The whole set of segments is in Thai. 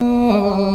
嗯。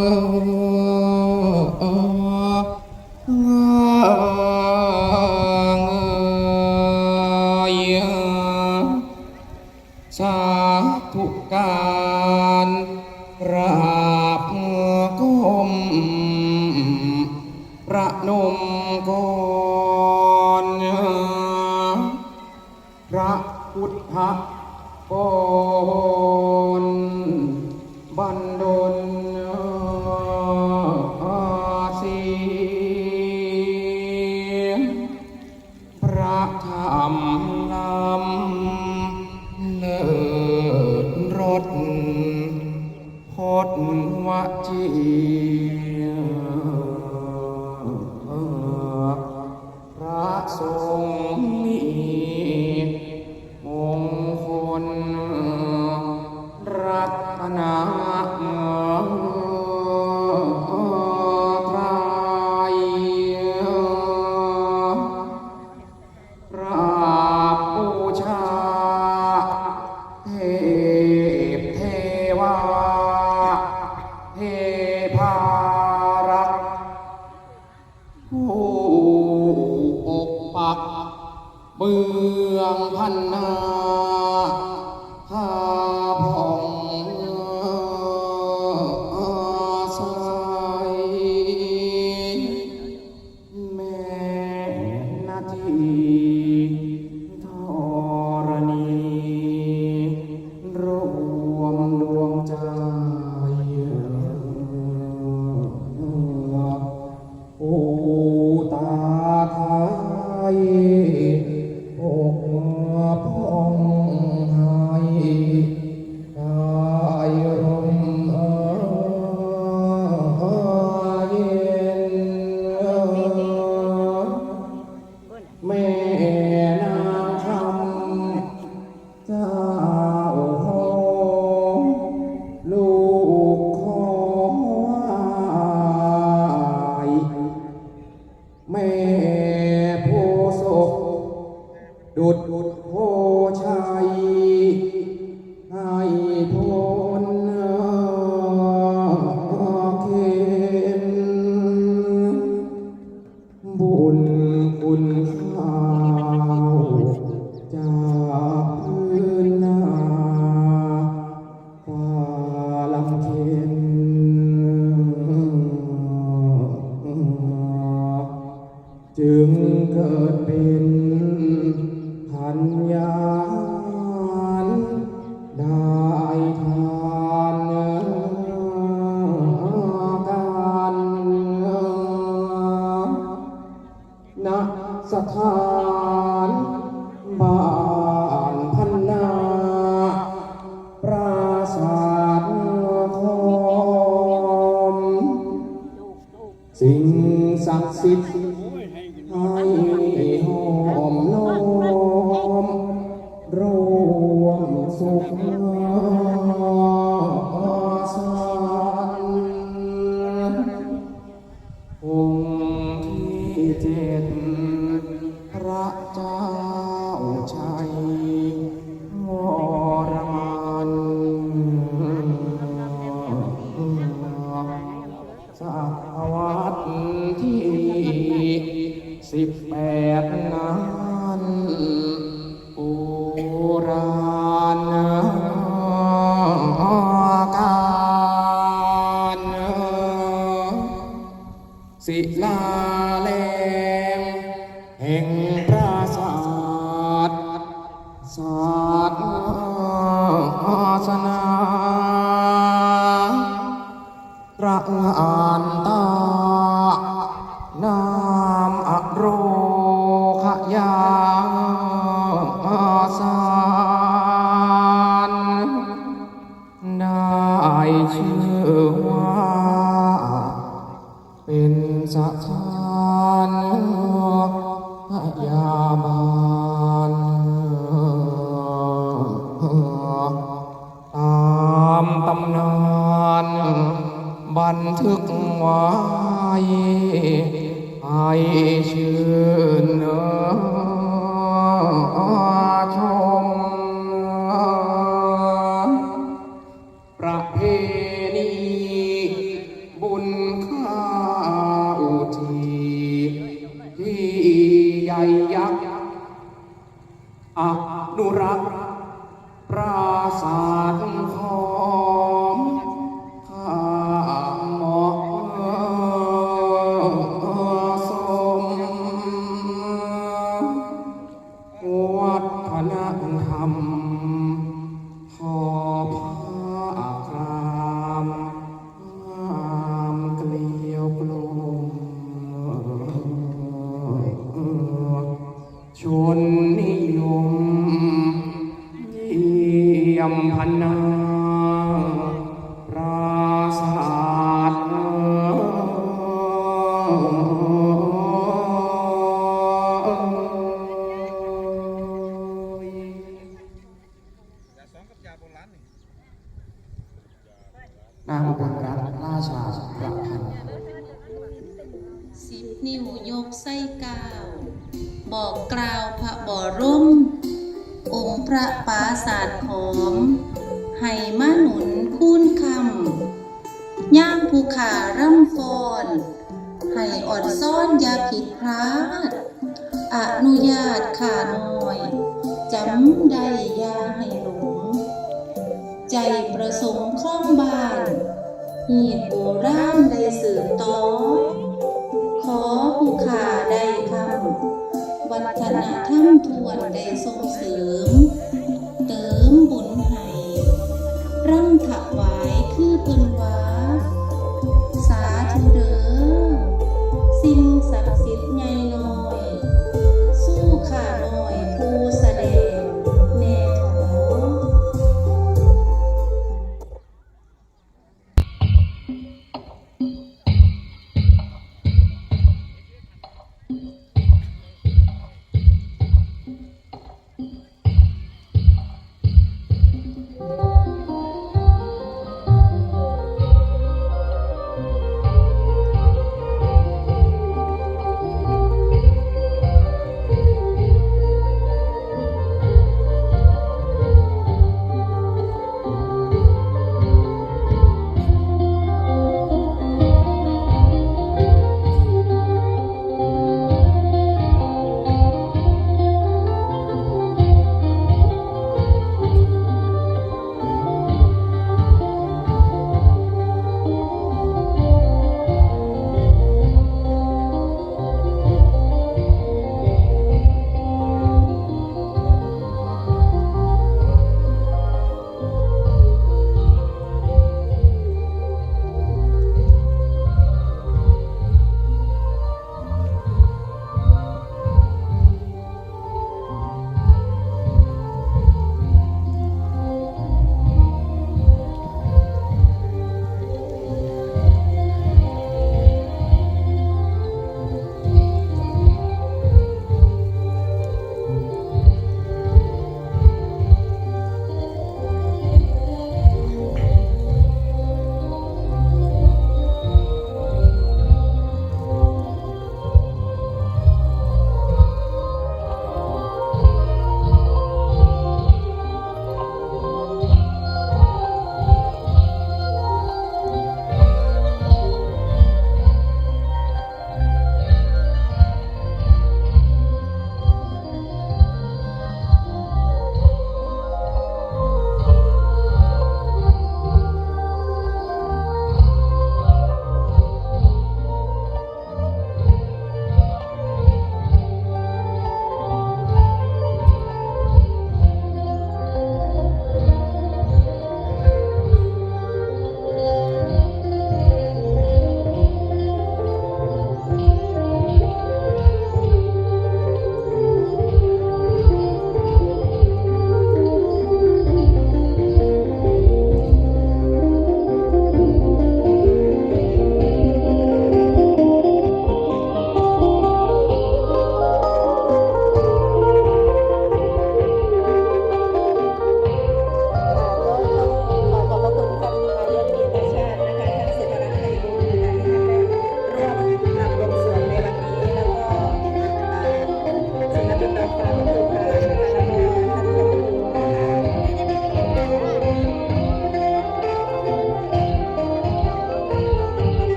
ผู้ปปัเมืองพันนาข้าพอ จึงเกิดเป็น ระอันตา 对 نعما عنا าำใดยาให้หลง ใจประสงค์คล่องบานหีดโบรามได้สืบต่อ ขอผู้ขาได้ทำวัฒนธรรมทวนได้ส่งเสริม เติมบุญ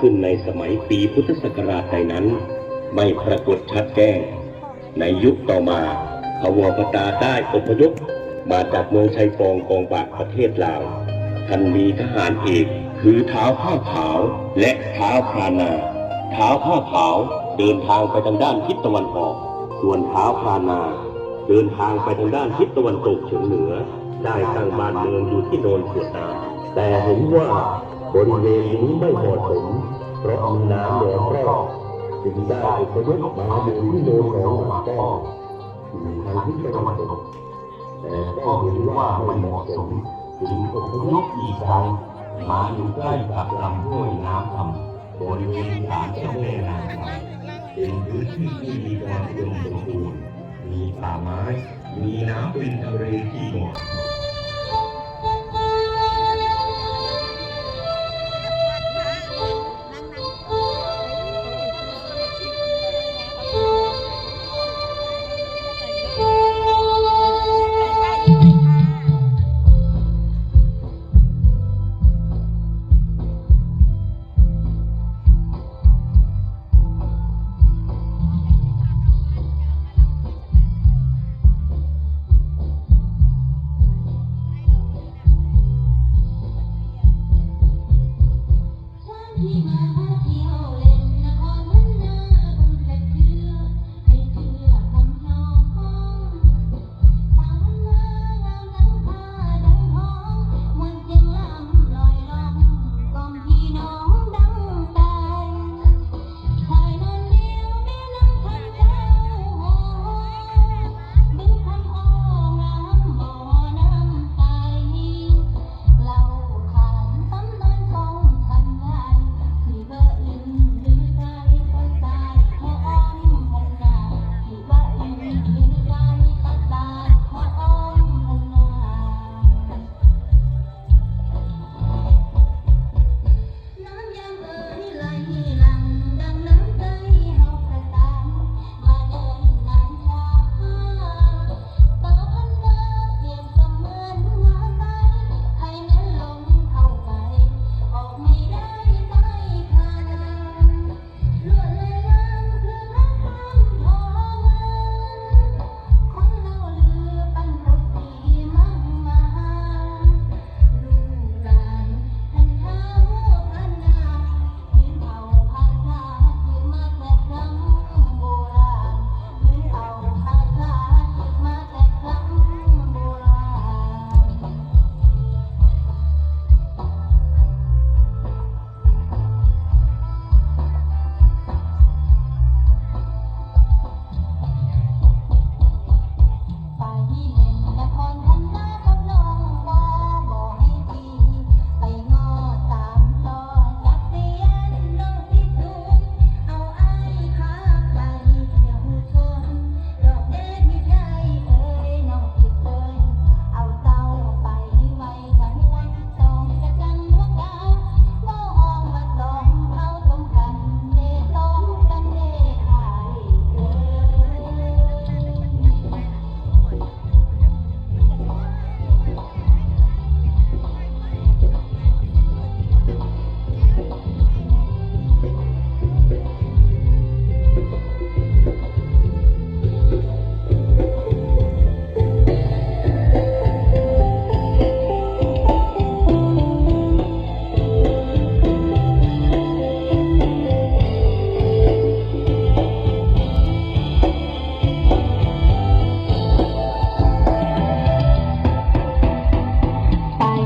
ขึ้นในสมัยปีพุทธศักราชใดนั้น ไม่ปรากฏชัดแจ้ง ในยุคต่อมาพวอปตาได้อพยพมาจากเมืองชัยฟองกองบากประเทศลาว ท่านมีทหารเอกคือเท้าผ้าขาวและเท้าพรานาเท้าผ้าขาวเดินทางไปทางด้านทิศตะวันออก ส่วนเท้าพรานาเดินทางไปทางด้านทิศตะวันตกเฉียงเหนือ ได้ตั้งบ้านเมืองอยู่ที่โนนขวดน้ำแต่เห็นว่าบริเวณนี้ไม่เหมาะสม เพราะมีน้ำแหลมรอบจึงได้อพยพมาอยู่ที่โนนหนองหมาแก้วอยู่ทางทิศตะวันตกแต่ก็เห็นว่าไม่เหมาะสมจึงอพยพอีกครั้งมาอยู่ใกล้กับลำห้วยน้ำคำบริเวณศาลเจ้าแม่นางคำเป็นพื้นที่ที่มีความอุดมสมบูรณ์มีป่าไม้ มีน้ำเป็นทะเลที่เหมาะ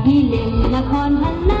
ไปเล่นละครพันนา า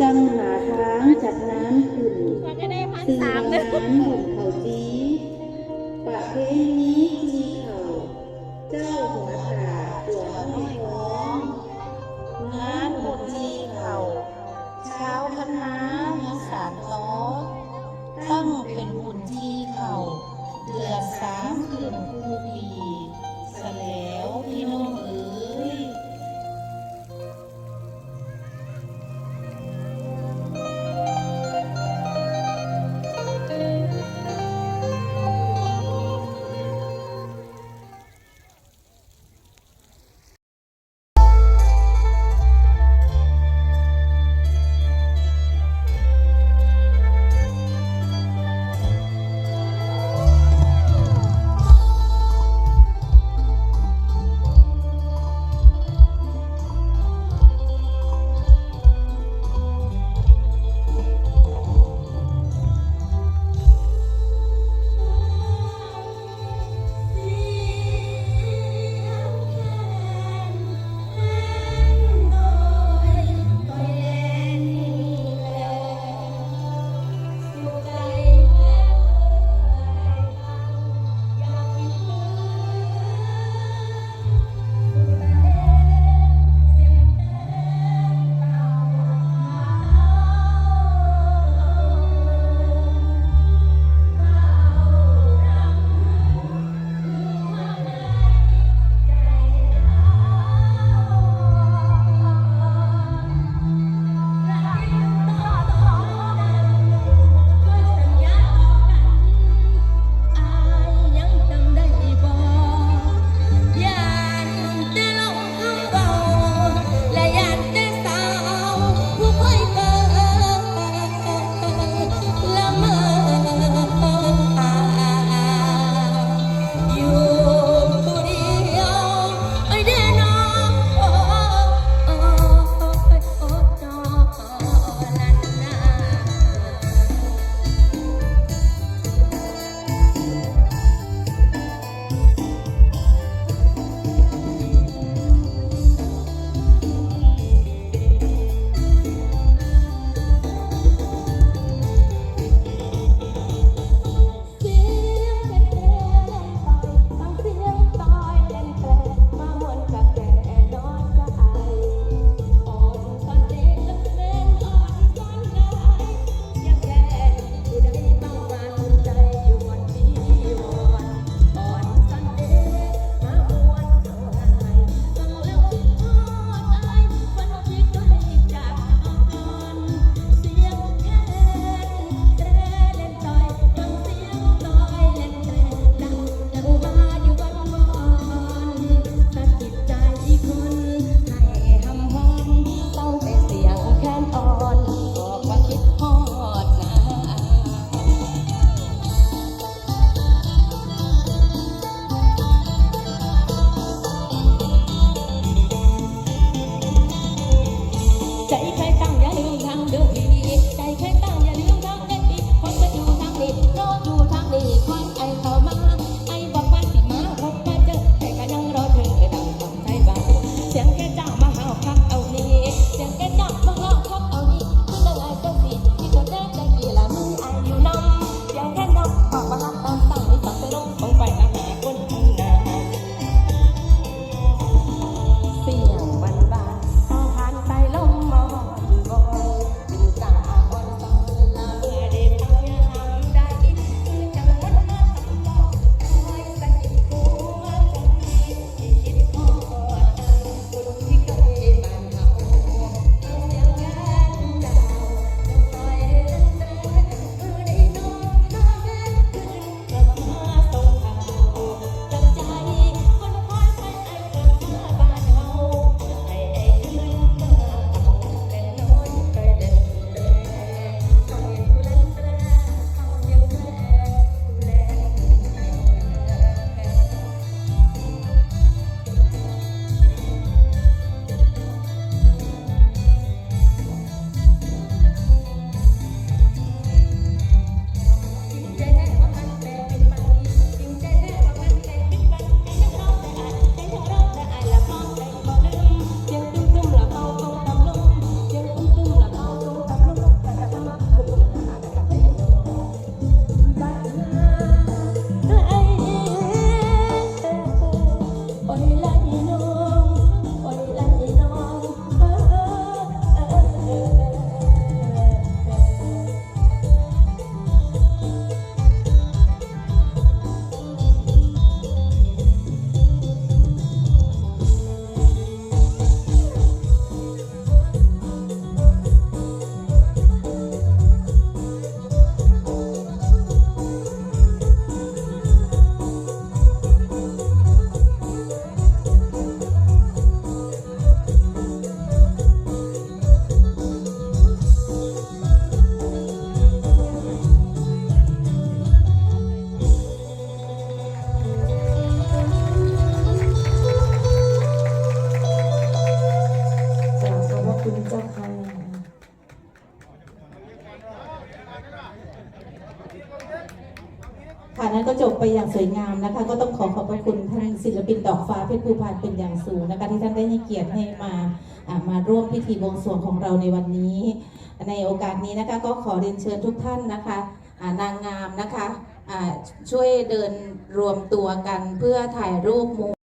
จังหาทางจัดน้ำขึ้นมันก็ได้พันคือสามงาเด้นอบุญเขาจีประเพณีจีเขาเจ้าหัวตาตัวน้อยน้องงานบุญจีเขาเช้าคณะมีสามล้อตั้งเป็นบุญจีเขาเดือนสามคืนคู่ปีส จบไปอย่างสวยงามนะคะ ก็ต้องขอขอบพระคุณท่านศิลปินดอกฟ้าเพชรภูพานเป็นอย่างสูงนะคะที่ท่านได้ให้เกียรติให้มาอ่ามาร่วมพิธีบวงสรวงของเราในวันนี้ ในโอกาสนี้นะคะก็ขอเรียนเชิญทุกท่านนะคะอ่านางงามนะคะอ่าช่วยเดินรวมตัวกันเพื่อถ่ายรูปมู